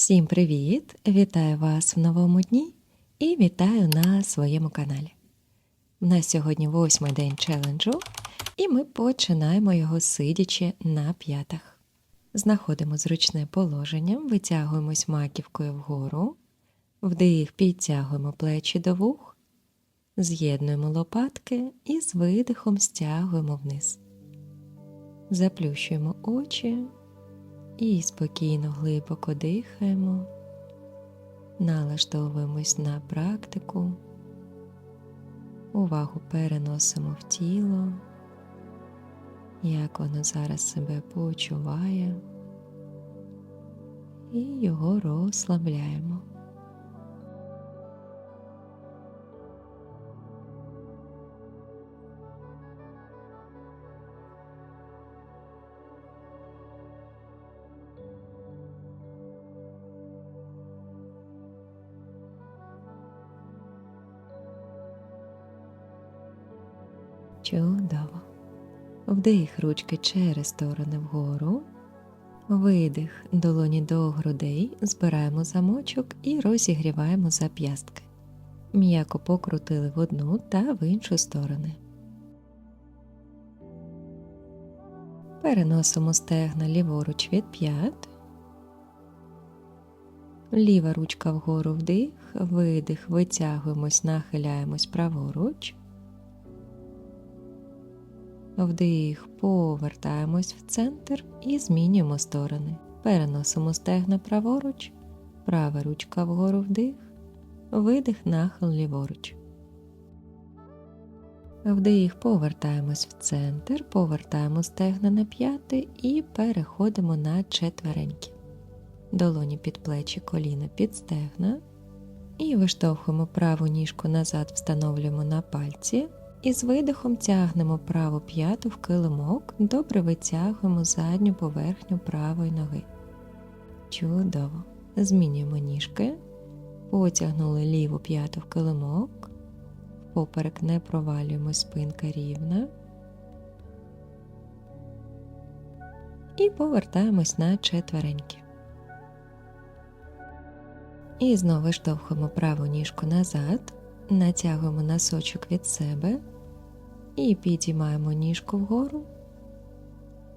Всім привіт! Вітаю вас в новому дні і вітаю на своєму каналі. У нас сьогодні восьмий день челенджу, і ми починаємо його сидячи на п'ятах. Знаходимо зручне положення, витягуємось маківкою вгору, вдих підтягуємо плечі до вух, з'єднуємо лопатки і з видихом стягуємо вниз. Заплющуємо очі і спокійно глибоко дихаємо, налаштовуємось на практику, увагу переносимо в тіло, як воно зараз себе почуває, і його розслабляємо. Вдих ручки через сторони вгору. Видих долоні до грудей, збираємо замочок і розігріваємо зап'ястки. М'яко покрутили в одну та в іншу сторони. Переносимо стегна ліворуч від п'ят. Ліва ручка вгору вдих, видих, витягуємось, нахиляємось праворуч. Вдих, повертаємось в центр і змінюємо сторони. Переносимо стегна праворуч, права ручка вгору вдих, видих, нахил ліворуч. Вдих, повертаємось в центр, повертаємо стегна на п'яти і переходимо на четвереньки. Долоні під плечі, коліна під стегна. І виштовхуємо праву ніжку назад, встановлюємо на пальці. І з видихом тягнемо праву п'яту в килимок, добре витягуємо задню поверхню правої ноги. Чудово. Змінюємо ніжки, потягнули ліву п'яту в килимок, поперек не провалюємо спинка рівна. І повертаємось на четвереньки. І знову виштовхуємо праву ніжку назад, натягуємо носочок від себе і підіймаємо ніжку вгору,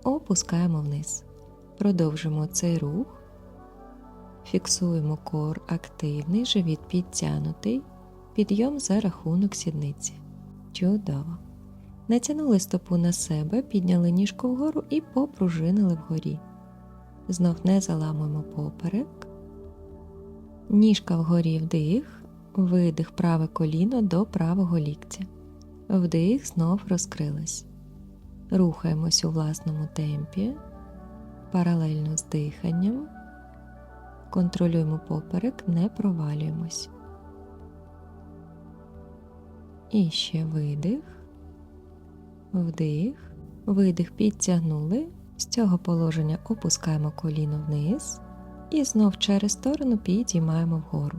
опускаємо вниз. Продовжимо цей рух, фіксуємо кор активний, живіт підтягнутий, підйом за рахунок сідниці. Чудово. Натягнули стопу на себе, підняли ніжку вгору і попружинили вгорі. Знов не заламуємо поперек. Ніжка вгорі вдих, видих праве коліно до правого ліктя. Вдих знов розкрилась. Рухаємось у власному темпі, паралельно з диханням. Контролюємо поперек, не провалюємось. І ще видих, вдих, видих підтягнули. З цього положення опускаємо коліно вниз і знов через сторону підіймаємо вгору.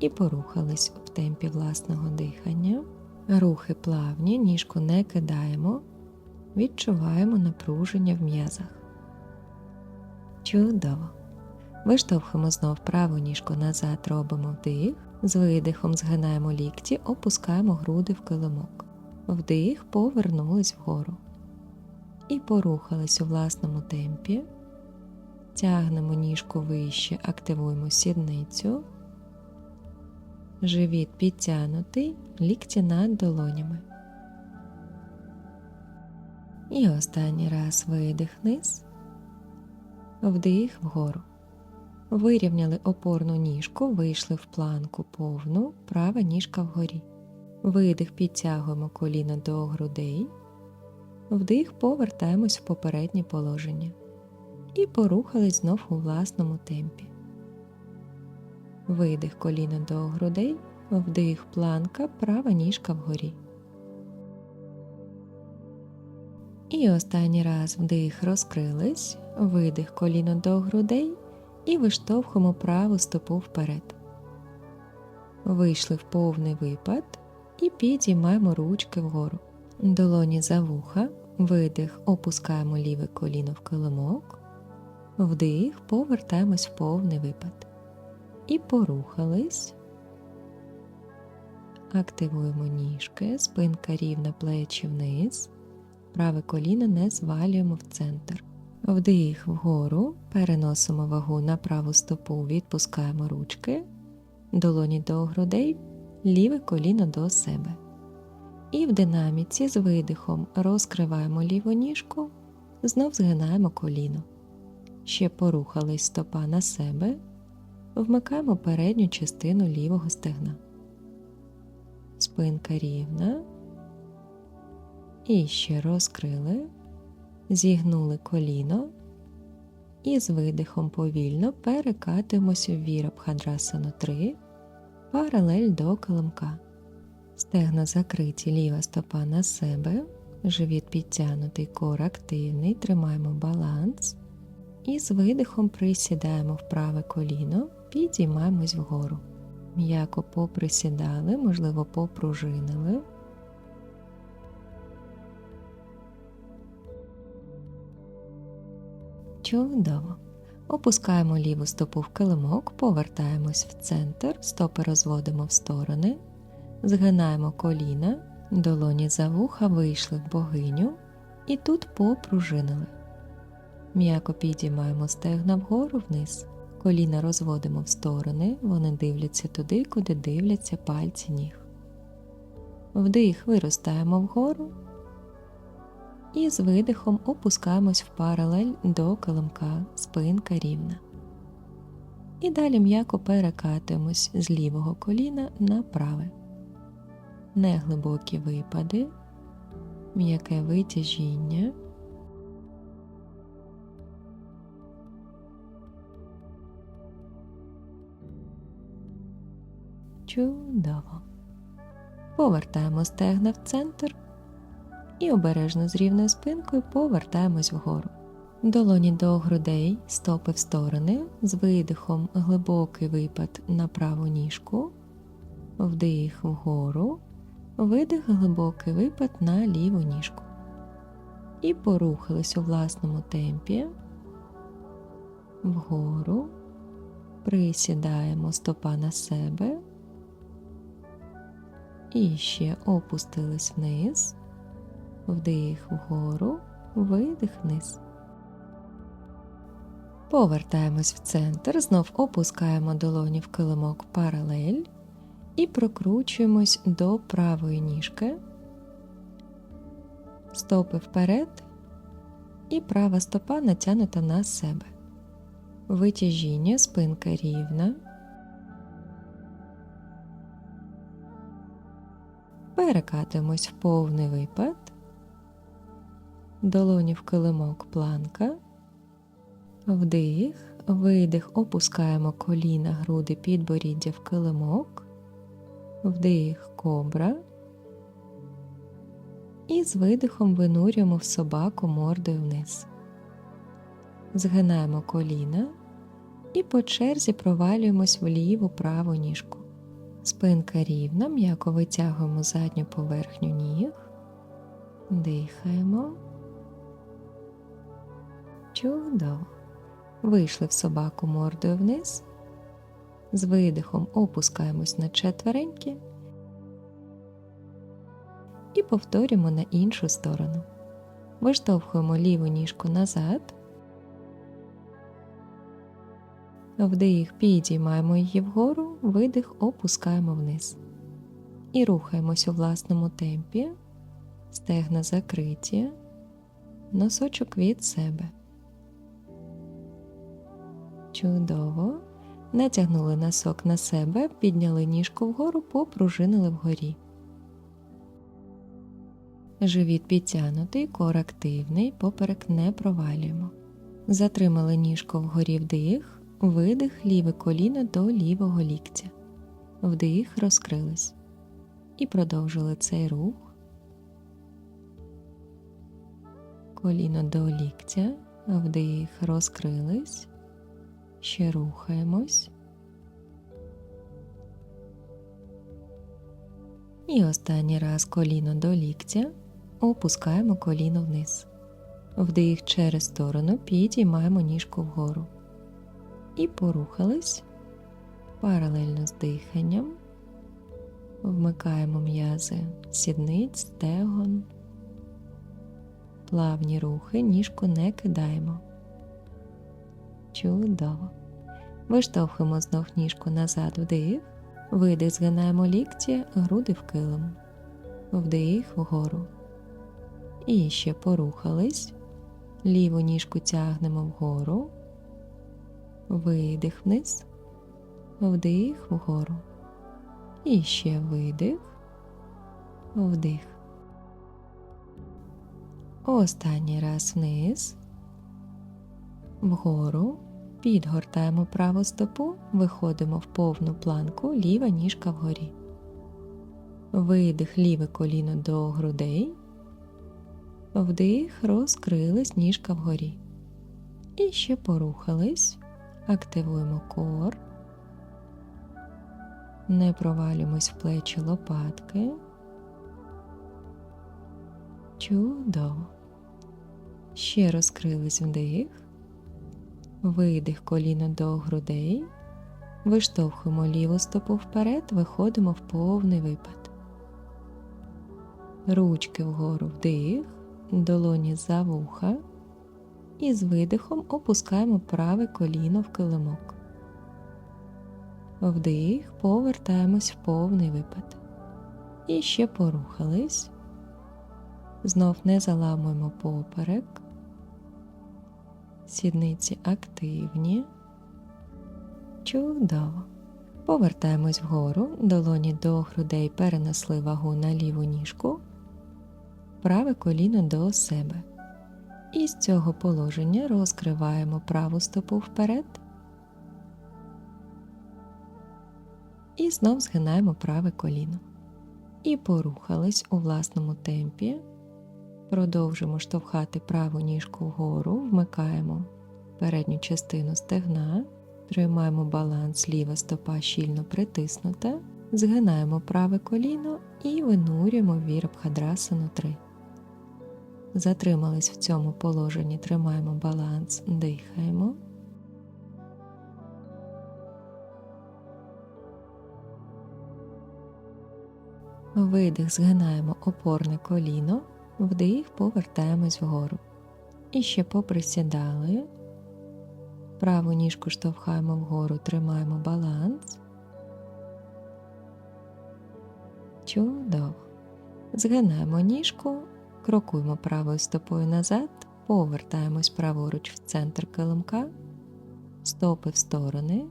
І порухались в темпі власного дихання. Рухи плавні, ніжку не кидаємо, відчуваємо напруження в м'язах. Чудово. Виштовхуємо знов праву ніжку назад, робимо вдих, з видихом згинаємо лікті, опускаємо груди в килимок. Вдих, повернулись вгору. І порухались у власному темпі. Тягнемо ніжку вище, активуємо сідницю. Живіт підтягнутий, лікті над долонями. І останній раз видих вниз, вдих вгору. Вирівняли опорну ніжку, вийшли в планку повну, права ніжка вгорі. Видих підтягуємо коліно до грудей, вдих повертаємось в попереднє положення. І порухались знов у власному темпі. Видих коліна до грудей, вдих планка, права ніжка вгорі. І останній раз вдих розкрились, видих коліно до грудей і виштовхуємо праву стопу вперед. Вийшли в повний випад і підіймаємо ручки вгору. Долоні за вуха, видих, опускаємо ліве коліно в килимок. Вдих, повертаємось в повний випад. І порухались. Активуємо ніжки, спинка рівна плечі вниз. Праве коліно не звалюємо в центр. Вдих вгору, переносимо вагу на праву стопу, відпускаємо ручки, долоні до грудей, ліве коліно до себе. І в динаміці з видихом розкриваємо ліву ніжку, знов згинаємо коліно. Ще порухались стопа на себе, вмикаємо передню частину лівого стегна. Спинка рівна. І ще розкрили, зігнули коліно і з видихом повільно перекатуємося в Вірабхадрасану 3, паралель до килимка. Стегна закриті, ліва стопа на себе, живіт підтягнутий, кор активний, тримаємо баланс. І з видихом присідаємо в праве коліно, підіймаємось вгору. М'яко поприсідали, можливо, попружинили. Чудово. Опускаємо ліву стопу в килимок, повертаємось в центр, стопи розводимо в сторони, згинаємо коліна, долоні за вуха вийшли в богиню і тут попружинили. М'яко підіймаємо стегна вгору вниз, коліна розводимо в сторони, вони дивляться туди, куди дивляться пальці ніг. Вдих виростаємо вгору і з видихом опускаємось в паралель до килимка, спинка рівна. І далі м'яко перекатуємось з лівого коліна на праве. Неглибокі випади, м'яке витяжіння. Чудово. Повертаємо стегна в центр і обережно з рівною спинкою повертаємось вгору. Долоні до грудей, стопи в сторони, з видихом глибокий випад на праву ніжку, вдих вгору, видих глибокий випад на ліву ніжку. І порухались у власному темпі, вгору, присідаємо стопа на себе. І ще опустились вниз, вдих вгору, видих вниз. Повертаємось в центр, знов опускаємо долоні в килимок паралель і прокручуємось до правої ніжки, стопи вперед, і права стопа натягнута на себе. Витяжіння, спинка рівна. Перекатуємось в повний випад, долоні в килимок планка, вдих, видих, опускаємо коліна, груди, підборіддя в килимок, вдих, кобра. І з видихом винурюємо в собаку мордою вниз. Згинаємо коліна і по черзі провалюємось в ліву праву ніжку. Спинка рівна, м'яко витягуємо задню поверхню ніг, дихаємо. Чудово. Вийшли в собаку мордою вниз. З видихом опускаємось на четвереньки і повторюємо на іншу сторону. Виштовхуємо ліву ніжку назад. Вдих, підіймаємо її вгору, видих, опускаємо вниз. І рухаємось у власному темпі, стегна закриті, носочок від себе. Чудово. Натягнули носок на себе, підняли ніжку вгору, попружинили вгорі. Живіт підтягнутий, кор активний, поперек не провалюємо. Затримали ніжку вгорі вдих. Видих ліве коліно до лівого ліктя. Вдих, розкрились. І продовжили цей рух. Коліно до ліктя. Вдих, розкрились. Ще рухаємось. І останній раз коліно до ліктя. Опускаємо коліно вниз. Вдих через сторону, підіймаємо ніжку вгору. І порухались паралельно з диханням. Вмикаємо м'язи сідниць, стегон. Плавні рухи, ніжку не кидаємо. Чудово. Виштовхуємо знов ніжку назад вдих. Видих, згинаємо лікті, груди в килим. Вдих вгору. І ще порухались. Ліву ніжку тягнемо вгору. Видих вниз. Вдих вгору. І ще видих. Вдих. Останній раз вниз. Вгору. Підгортаємо праву стопу, виходимо в повну планку, ліва ніжка вгорі. Видих ліве коліно до грудей. Вдих, розкрились ніжка вгорі. І ще порухались. Активуємо кор. Не провалюємось в плечі лопатки. Чудово. Ще розкрились вдих. Видих коліно до грудей. Виштовхуємо ліву стопу вперед, виходимо в повний випад. Ручки вгору вдих, долоні за вуха. І з видихом опускаємо праве коліно в килимок. Вдих, повертаємось в повний випад. І ще порухались. Знов не заламуємо поперек. Сідниці активні. Чудово. Повертаємось вгору, долоні до грудей перенесли вагу на ліву ніжку, праве коліно до себе. І з цього положення розкриваємо праву стопу вперед. І знов згинаємо праве коліно. І порухались у власному темпі. Продовжимо штовхати праву ніжку вгору, вмикаємо передню частину стегна, тримаємо баланс, ліва стопа щільно притиснута, згинаємо праве коліно і винурюємо вірабхадрасану 3. Затримались в цьому положенні, тримаємо баланс, дихаємо. Видих, згинаємо опорне коліно, вдих, повертаємось вгору. І ще поприсідали. Праву ніжку штовхаємо вгору, тримаємо баланс. Чудово. Згинаємо ніжку, крокуємо правою стопою назад, повертаємось праворуч в центр килимка, стопи в сторони.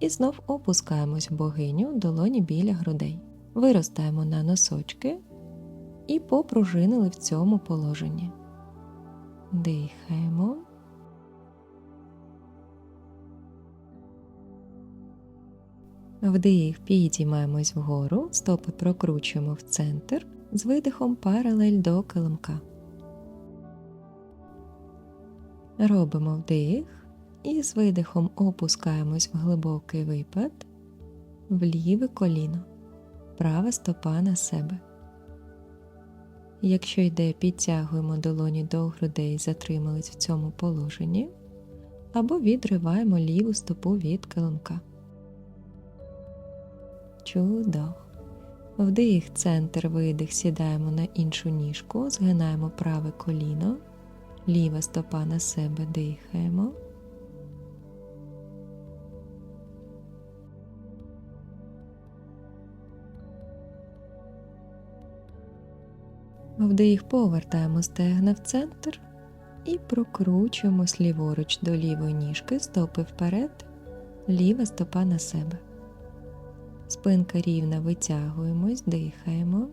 І знов опускаємось в богиню долоні біля грудей. Виростаємо на носочки і попружинили в цьому положенні. Дихаємо. Вдих, підіймаємось вгору, стопи прокручуємо в центр з видихом паралель до килимка. Робимо вдих і з видихом опускаємось в глибокий випад, в ліве коліно, права стопа на себе. Якщо йде, підтягуємо долоні до грудей, затримались в цьому положенні, або відриваємо ліву стопу від килимка. Чудово. Вдих, центр, видих, сідаємо на іншу ніжку, згинаємо праве коліно, ліва стопа на себе. Дихаємо. Вдих, повертаємо стегна в центр і прокручуємось ліворуч до лівої ніжки, стопи вперед, ліва стопа на себе. Спинка рівна, витягуємось, дихаємо.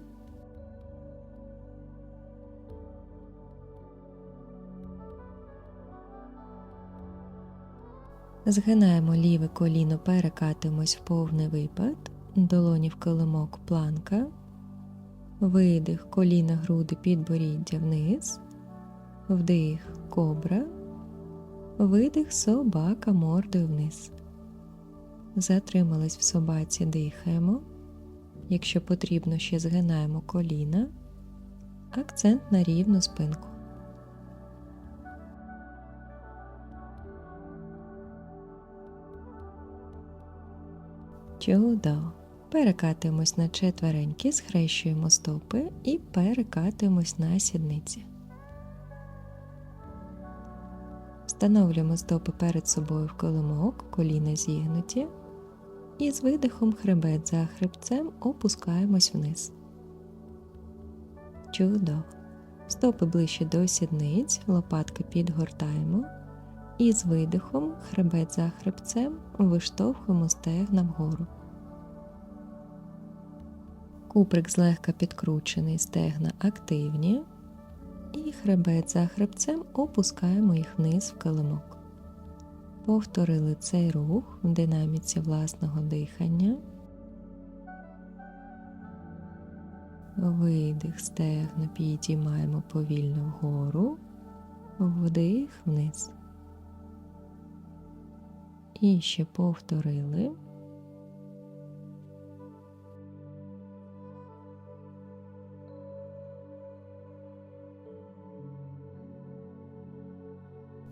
Згинаємо ліве коліно, перекатимось в повний випад, долоні в килимок планка, видих, коліна, груди, підборіддя вниз, вдих, кобра, видих, собака мордою вниз затримались в собаці, дихаємо. Якщо потрібно, ще згинаємо коліна, акцент на рівну спинку. Чудо. Перекатуємось на четвереньки, схрещуємо стопи і перекатуємось на сідниці. Встановлюємо стопи перед собою в колимок, коліна зігнуті. І з видихом хребет за хребцем опускаємось вниз. Чудово. Стопи ближче до сідниць, лопатки підгортаємо. І з видихом хребет за хребцем виштовхуємо стегна вгору. Куприк злегка підкручений, стегна активні. І хребет за хребцем опускаємо їх вниз в килимок. Повторили цей рух в динаміці власного дихання. Видих стегна підіймаємо повільно вгору, вдих вниз. І ще повторили.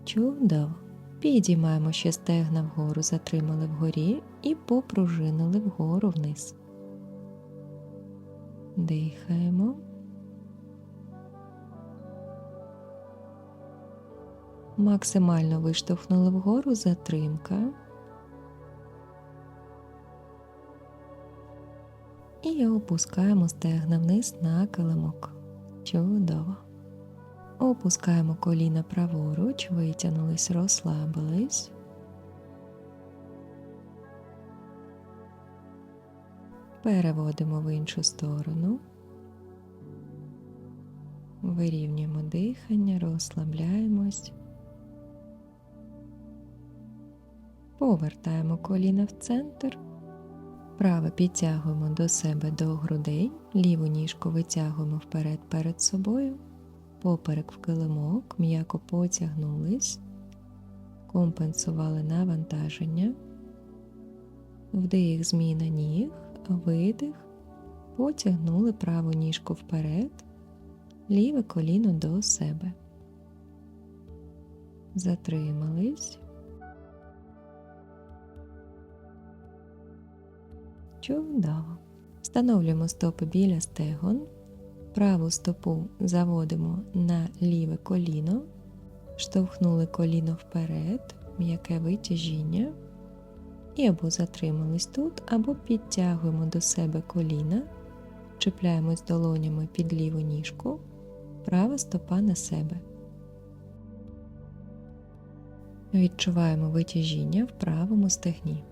Чудово. Підіймаємо ще стегна вгору, затримали вгорі і попружинили вгору вниз. Дихаємо. Максимально виштовхнули вгору затримка. І опускаємо стегна вниз на килимок. Чудово. Опускаємо коліна праворуч, витягнулись, розслабились. Переводимо в іншу сторону. Вирівнюємо дихання, розслабляємось. Повертаємо коліна в центр. Праве підтягуємо до себе до грудей, ліву ніжку витягуємо вперед перед собою поперек в килимок, м'яко потягнулись, компенсували навантаження, вдих, зміна ніг, видих, потягнули праву ніжку вперед, ліве коліно до себе. Затримались. Чудово. Встановлюємо стопи біля стегон. Праву стопу заводимо на ліве коліно, штовхнули коліно вперед, м'яке витяжіння. І або затримались тут, або підтягуємо до себе коліна, чіпляємось долонями під ліву ніжку, права стопа на себе. Відчуваємо витяжіння в правому стегні.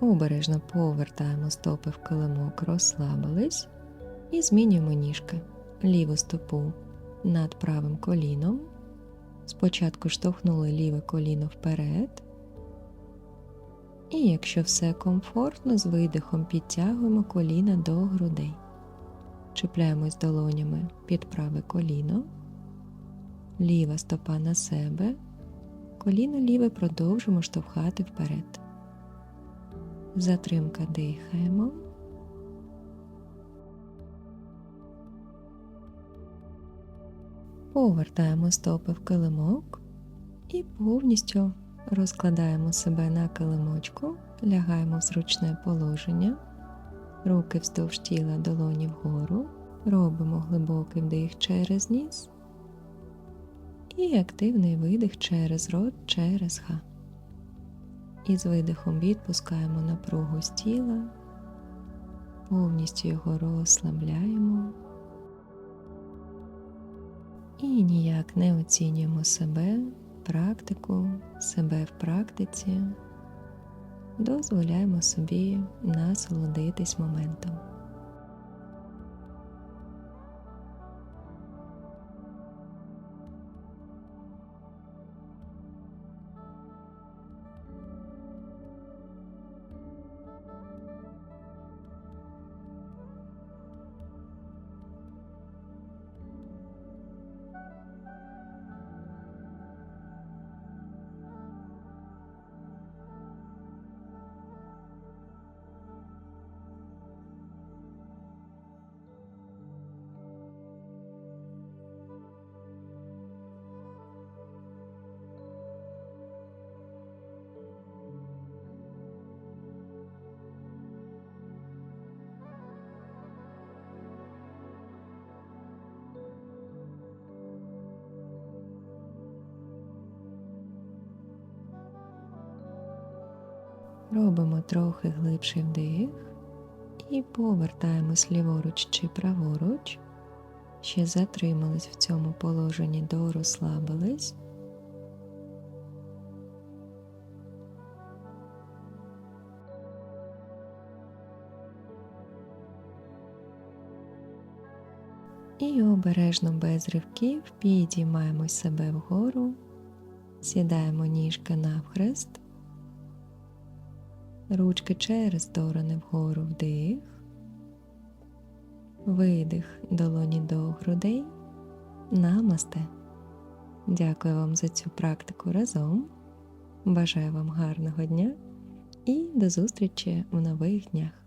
Обережно повертаємо стопи в килимок, розслабились і змінюємо ніжки. Ліву стопу над правим коліном. Спочатку штовхнули ліве коліно вперед. І якщо все комфортно, з видихом підтягуємо коліна до грудей. Чіпляємось долонями під праве коліно, ліва стопа на себе, коліно ліве продовжуємо штовхати вперед. Затримка. Дихаємо. Повертаємо стопи в килимок і повністю розкладаємо себе на килимочку, лягаємо в зручне положення, руки вздовж тіла долоні вгору, робимо глибокий вдих через ніс. І активний видих через рот через ха. І з видихом відпускаємо напругу з тіла, повністю його розслабляємо і ніяк не оцінюємо себе, практику, себе в практиці, дозволяємо собі насолодитись моментом. Робимо трохи глибший вдих і повертаємось ліворуч чи праворуч. Ще затримались в цьому положенні, дорозслабились. І обережно без ривків підіймаємо себе вгору, сідаємо ніжки навхрест, ручки через сторони вгору вдих, видих долоні до грудей, намасте. Дякую вам за цю практику разом. Бажаю вам гарного дня і до зустрічі в нових днях.